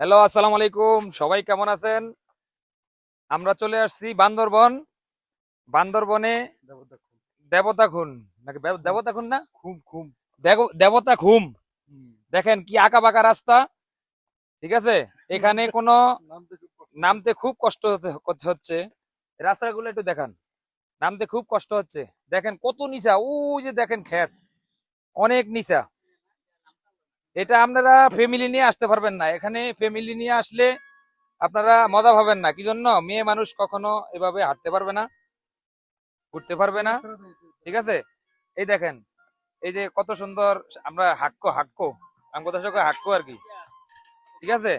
Hello আসসালামু আলাইকুম। সবাই কেমন আছেন? আমরা চলে আসছি বান্দরবন। বান্দরবনে দেবতা খুন। নাকি দেবতা খুন না? খুব খুব দেবতা খুম। দেখেন কি আঁকা বাঁকা রাস্তা। ঠিক আছে? এখানে কোনো নামতে খুব কষ্ট। হচ্ছে। রাস্তাগুলো একটু দেখান। নামতে খুব কষ্ট হচ্ছে। দেখেন কত নিচা। ওই যে দেখেন ক্ষেত। অনেক নিচা। এটা আপনারা ফ্যামিলি নিয়ে আসতে পারবেন না। এখানে ফ্যামিলি নিয়ে আসলে আপনারা মজা পাবেন না। কি জন্য মেয়ে মানুষ কখনো এভাবে হাঁটতে পারবে না, ঘুরতে পারবে না। ঠিক আছে? এই দেখেন, এই যে কত সুন্দর আমরা হাক্কো হাক্কো আমি কোথাও সঙ্গে হাক্কো আর কি। ঠিক আছে?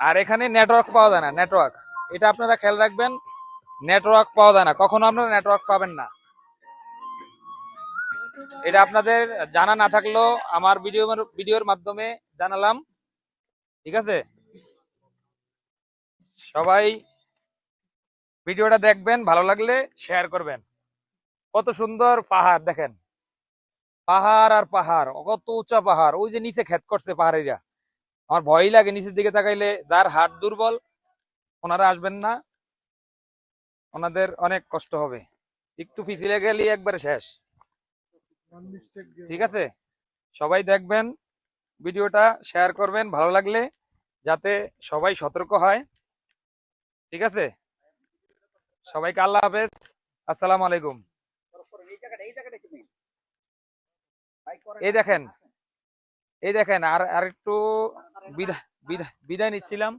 আর এখানে নেটওয়ার্ক পাওয়া যায় না নেটওয়ার্ক এটা আপনারা খেয়াল রাখবেন নেটওয়ার্ক পাওয়া যায় না। কখনো আপনারা নেটওয়ার্ক পাবেন না। এটা আপনাদের জানা না থাকলেও আমার ভিডিও ভিডিওর মাধ্যমে জানালাম। ঠিক আছে? সবাই ভিডিওটা দেখবেন, ভালো লাগলে শেয়ার করবেন। কত সুন্দর পাহাড়, দেখেন। পাহাড় আর পাহাড় কত উঁচা পাহাড়, ওই যে নিচে ক্ষেত করছে পাহাড়িরা। আমার ভয় লাগে নিচের দিকে তাকাইলে, যার হাট দুর্বল, ওনারা আসবেন না। ওনাদের অনেক কষ্ট হবে। একটু পিছিলে গেলে একবারে শেষ। ঠিক আছে? সবাই দেখবেন ভিডিওটা শেয়ার করবেন ভালো লাগলে যাতে সবাই সতর্ক হয়। ঠিক আছে? সবাইকে আল্লাহ হাফেজ। আসসালামু আলাইকুম। এই দেখেন এই দেখেন আর আর একটু বিদায় বিদায় বিদায় নিচ্ছিলাম।